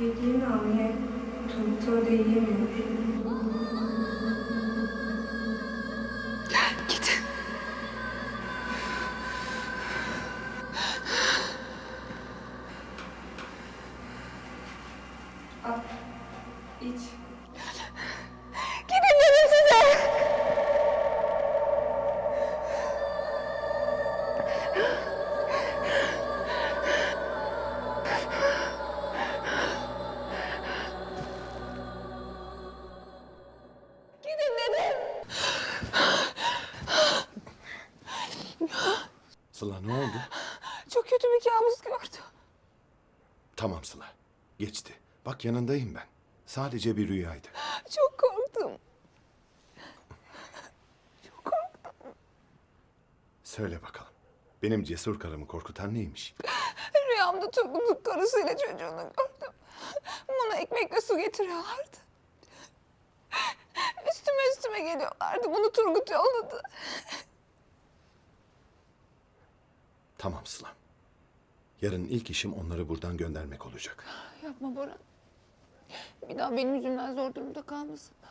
Yediği namiye Turgut'a da yiyemiyor. Gidin. Al, iç. Sıla ne oldu? Çok kötü bir kabus gördüm. Tamam Sıla. Geçti. Bak yanındayım ben. Sadece bir rüyaydı. Çok korktum. Çok korktum. Söyle bakalım. Benim cesur karımı korkutan neymiş? Rüyamda Turgut'un karısıyla çocuğunu gördüm. Bana ekmek ve su getiriyorlardı. Üstüme üstüme geliyorlardı. Bunu Turgut yolladı. Tamam Sıla. Yarın ilk işim onları buradan göndermek olacak. Yapma Boran. Bir daha benim yüzümden zor durumda kalmasınlar.